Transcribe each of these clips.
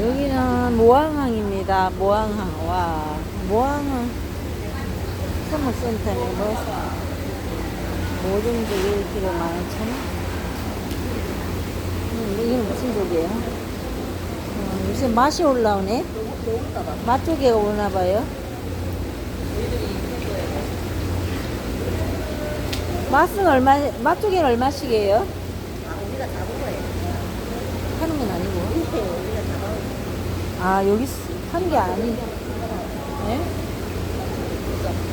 여기는 모항항입니다. 모항항. 와, 모항항 선물센터네. 뭐, 모든 조개 1kg 15,000원. 음, 이건 무슨 조개예요? 어, 요새 맛이 올라오네. 맛조개가 오나봐요. 맛은 얼마, 맛조개는 얼마씩이에요? 아, 우리가 잡은 거예요. 하는 건 아니고. 우리가 잡은 거예요. 아, 여기 쓰- 하는 게 아니. 네?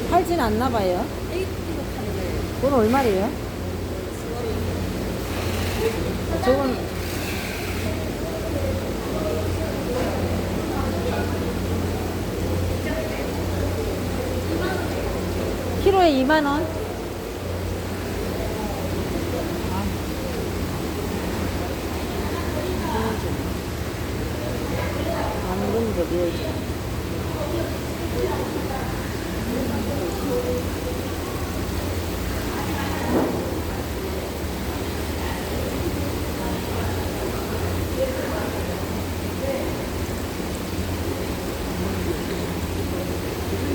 팔진 않나 봐요. 1kg 파는 거예요. 그건 얼마래요? 저건 키로에 2만 원. 안근도 비어있어.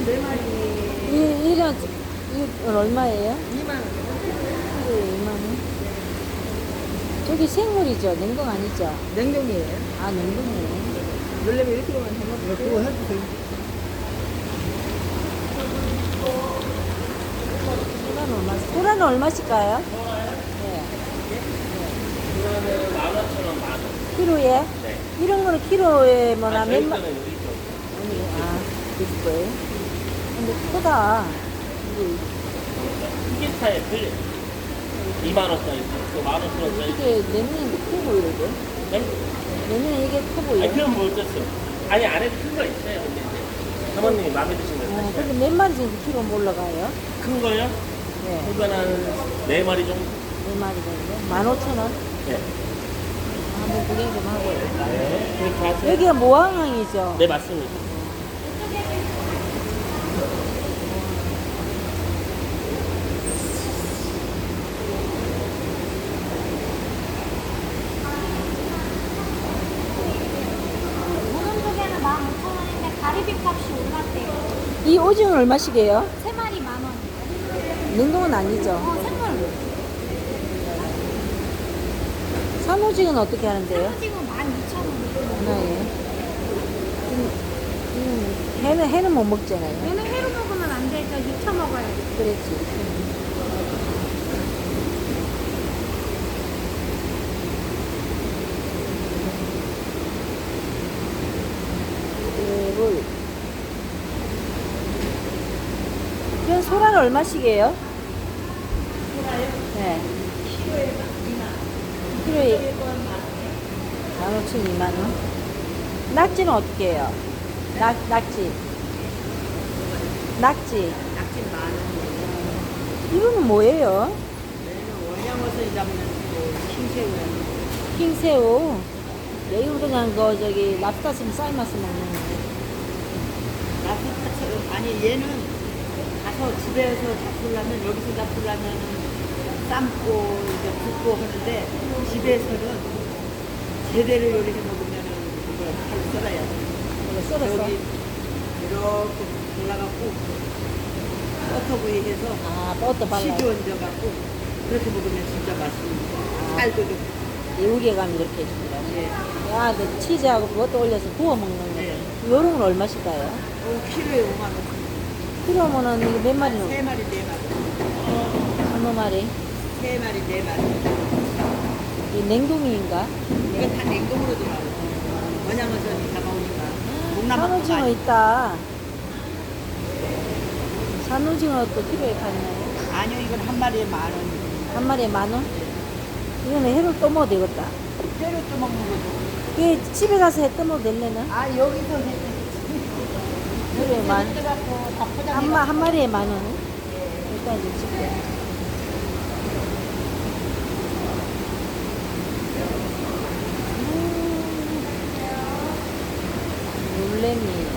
네 마리 이, 이런, 이건 얼마예요? 2만 원. 키로에 2만 원. 저기 생물이죠? 냉동 아니죠? 냉동이에요. 아, 냉동이네. 놀래면 1kg만 해먹어요. 그거 해주세요. 소라는 얼마, 소라는 얼마씩가요? 네. 키로에? 네. 이런 거는 키로에 뭐나 아, 몇 저희 마, 거는 여기 좀 아니, 아, 그럴 거예요? 근데 크다. 이게, 이게 차에 틀려. 2만 원짜리, 또 만 원짜리. 이게 내년에 커 보이거든? 네? 내년에 이게 커 보여. 아니 그럼 뭐 어쩔 수. 아니 안에 큰거 있어요. 근데 이제 사모님이 마음에 드시는 거 어, 사시면. 근데 몇 마리 정도 키로 올라가요? 큰 거요? 네. 그거는 네 마리 정도. 몇 마리 정도? 만 오천 원? 네. 한번 구경 좀 하고요. 네. 그렇게 하세요. 여기가 모항항이죠? 네 맞습니다. 모든 조개는 15,000원인데 가리비 값이 올랐대요. 이 오징어는 얼마씩이에요? 세 마리 만 원. 냉동은 아니죠? 어, 생물. 산오징어는 어떻게 하는데요? 지금 12,000원. 하나에. 음, 음, 해는, 해는 못 먹잖아요. 얘는 회로 먹으면 안 되죠. 익혀 먹어야 돼. 그렇지. 그리고 그럼 소라는 얼마씩이에요? 네. 키로에 15,000, 2만 원. 낙지는 어떻게 해요? 낙, 낙지. 낙지. 낙지 만 원이에요. 이거는 뭐예요? 얘는 원양어선 잡는 그 흰새우예요. 흰새우. 네, 이거 그냥 그 저기 랍스타슴 삶아서 먹는 거. 라스타처럼 아니 얘는 가서 집에서 잡으려면 여기서 잡으려면 삶고 이제 붓고 하는데 집에서는 제대로 요리해 먹으면 그걸 잘 썰어야 돼. 이거 썰었어. 여기 이렇게 골라갖고 버터구이 해서 아, 버터 발라. 치즈 얹어갖고 그렇게 먹으면 진짜 맛있습니다. 살도 좋고. 예우개감이 그렇게 해줍니다. 예. 아, 그 치즈하고 그것도 올려서 구워 먹는 거. 네. 요런 건 얼마씩가요? 어, 키로에 5만 원. 키로면은 이게 몇 마리 세 넣어? 마리, 네 마리. 한두 마리? 세 마리, 네 마리. 이 냉동이인가? 이거 다 냉동으로 들어가요. 원양어선이 잡아오니까. 동남아 산오징어 있다. 산오징어 또 키로에 파나요? 아니요, 이건 한 마리에 만 원. 한 마리에 만 원? 이거는 해를 떠먹어도 되겠다. 회로 또 먹는 거죠. 이게 집에 가서 해 떠먹어도 될래나? 아, 여기서 해. 만, 들어가고 다 포장해. 한, 마, 한 마리에 만 원. 일단 이제 집에. 음. 놀래미.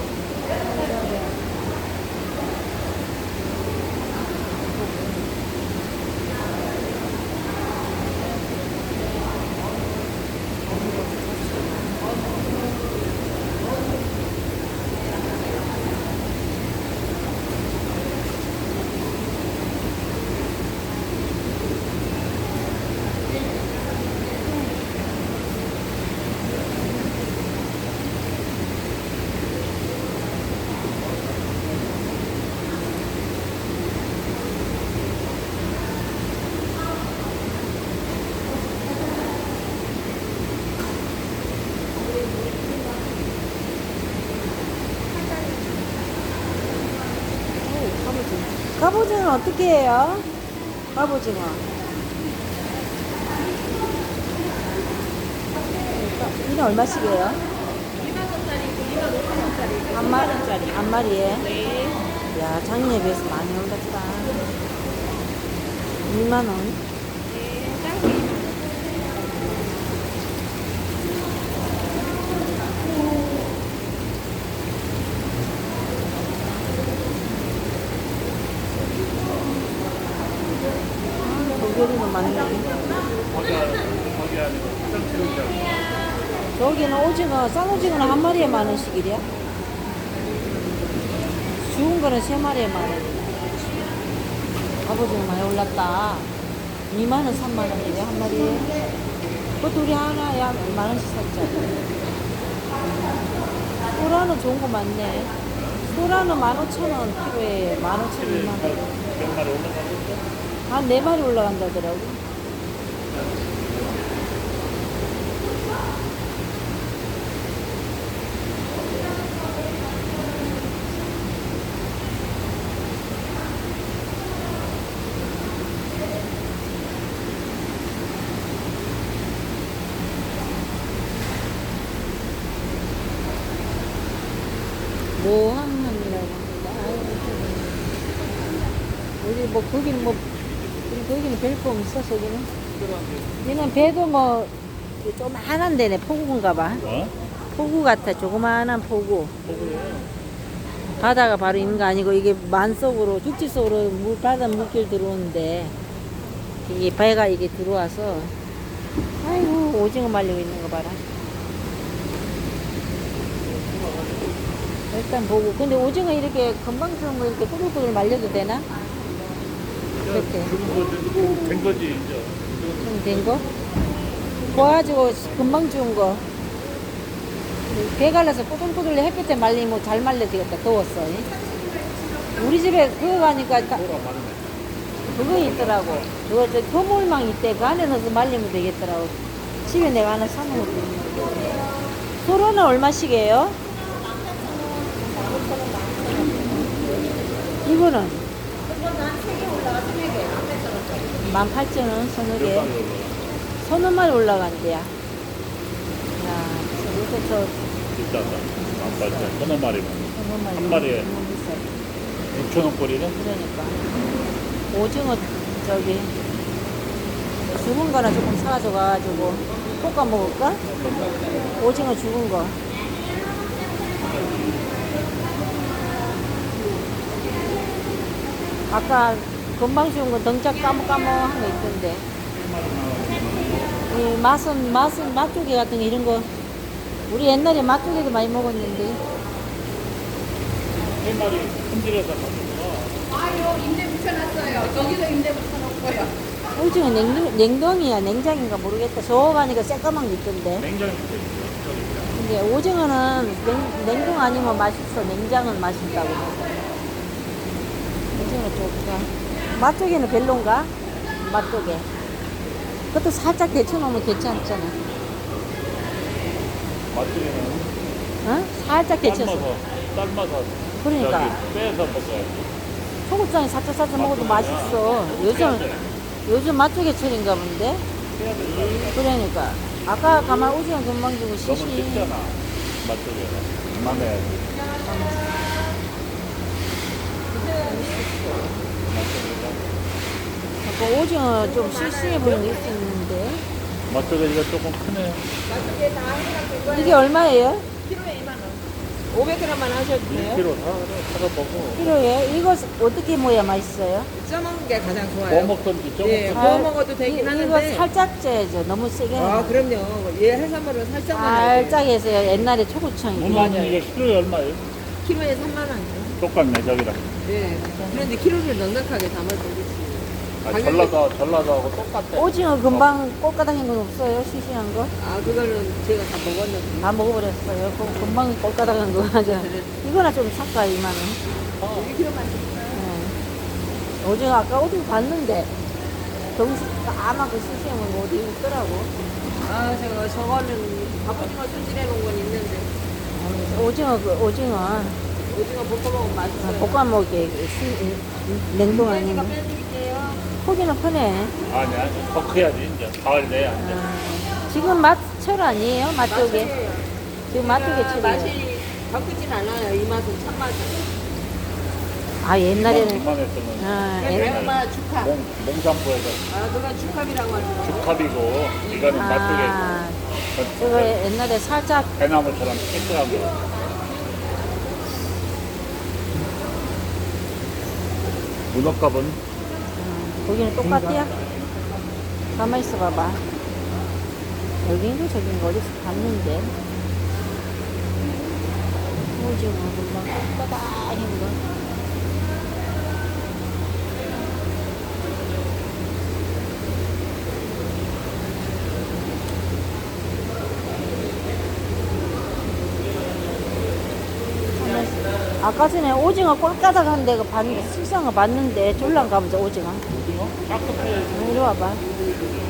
갑오징어는 어떻게 해요? 갑오징어. 이는 얼마씩이에요? 2만 원짜리 있고 2만 5천 원짜리 있고 한 마리, 한 마리에? 네. 야, 작년에 비해서 많이 올랐다. 2만원. 네. 짱구 2만 원. 조개류도 많네. 거기 안에 거기 안에 화장실이랑 저기는 오징어, 싼 오징어는 한 마리에 만 원씩이랴. 죽은 거는 세 마리에 만 원이야. 갑오징어 많이 올랐다. 2만 원, 3만 원이래, 한 마리에. 그것도 우리 하나에 만 원씩 샀잖아. 소라는 좋은 거 많네. 소라는 15,000원 키로에 15,000원, 2만 원. 몇 마리? 한네 올라간다더라고 합니다. 아이고, 우리 뭐 거기는 뭐 우리 거기는 별거 없어 저기는. 얘는 배도 뭐 조그만한 데네 포구인가 봐. 어? 포구 같아 조그만한 포구. 바다가 바로 있는 거 아니고 이게 만 속으로 육지 속으로 물 바다 물길 들어오는데 이게 배가 이게 들어와서 아이고 오징어 말리고 있는 거 봐라. 일단 보고 근데 오징어 이렇게 금방 주는 거 이렇게 꼬들꼬들 말려도 되나? 이렇게 된 거지 이제. 좀된 거? 구워가지고 금방 주운 거. 배 갈라서 꼬들꼬들 햇볕에 말리면 잘 말려 되겠다. 더웠어. 이. 우리 집에 그거 가니까 다-. 그거 있더라고. 그거 저 도물망 있대. 그 안에 넣어서 말리면 되겠더라고. 집에 내가 하나 있는데. 소로는 얼마씩이에요? 이거는? 18,000원, 서너 개. 서너 마리 올라간대야. 야, 요새 저 비싸다. 안 빠져. 서너 마리만. 서너 마리. 한 마리에. 너무 비싸. 6천 원꼴이네. 그러니까. 오징어, 저기, 죽은 거나 조금 사가지고 가가지고 볶아 먹을까? 오징어 죽은 거. 아까 금방 죽은 거 등짝 까먹까먹한 거 있던데. 이 맛은, 맛은 맛조개 같은 거 이런 거. 우리 옛날에 맛조개도 많이 먹었는데. 세 마리 손질해서. 아유 임대 붙여놨어요. 저기도 임대 붙여놓고요. 오징어 냉동, 냉동이야 냉장인가 모르겠다. 저 가니까 새까만 게 있던데. 냉장이 있어. 근데 오징어는 냉, 냉동 아니면 맛있어. 냉장은 맛있다고. 오징어 좋다. 맛조개는 별론가? 맛조개. 그것도 살짝 데쳐놓으면 괜찮잖아. 맛집에는 어? 살짝 데쳐서. 삶아서 삶아서 그러니까. 저기 빼서 먹어야지. 소금장에 살짝 살짝 먹어도 맛조개는 맛있어. 해야 요즘, 돼. 요즘 맛조개철인가 본데? 해야 된다. 그러니까. 아까 가만 오징어 금방 주고 너무 시시. 맛집에는. 그만해야지. 맛집에가 아까 오징어 좀 싱싱해 보이는 게 있었는데. 맛집에가 조금 크네. 이게 얼마예요? 500g만 하셔도 돼요. 1kg 사, 사서 먹어. 필요해? 이거 어떻게 먹어야 맛있어요? 쪄 먹는 게 가장 뭐 좋아요. 먹던지 좀 예, 먹던지. 구워 먹어도 되긴 이- 이거 하는데. 살짝 쪄야죠. 너무 세게. 아 그럼요. 얘 해산물은 살짝만 살짝 해서 옛날에 초고추장 오늘 이거. 이거 키로에 얼마예요? 키로에 3만 원이요. 똑같네 저기랑. 예. 그런데 키로를 넉넉하게 담아주지. 아, 전라도 전라도하고 똑같아. 오징어 금방 꼴까닥인 건 없어요? 시시한 거? 아 그거는 제가 다 먹었는데. 다 먹어버렸어요. 그럼 금방 꼴까닥한 거 하죠. 이거나 좀 살까, 이만은. 1kg만 네. 오징어 아까 어디 봤는데, 정식 까맣고 시시한 건 어디 있더라고. 아 제가 저거는 갑오징어 손질해 놓은 건 있는데. 오징어, 그 오징어. 오징어 볶아 먹으면 맛있어요. 볶아 먹게 수- 냉동 아니면 고기는 크네. 아니 아니 더 커야지 이제 가을 돼야 이제. 아, 지금 맛철 아니에요? 맛 쪽에 지금 맛 쪽에 철이에요. 맛이 바꾸진 않아요. 이 맛은 참 맛은. 아 옛날에는 아, 그냥 옛- 대마 축합. 몽 몽산부에서 아, 누가 축합이라고 하는 죽합이고 이거는 아, 맛 쪽에 저거 옛날에 살짝 배나무처럼 탱글한 거. 문어값은 음, 거기는 똑같대요. 가만 있어 봐봐. 여기인가 저기인가 어디서 봤는데. 오징어 금방 꼬다니 거. 아까 전에 오징어 꼴까닥 한 데가 봤, 식상을 봤는데 졸랑 가보자 오징어 오징어?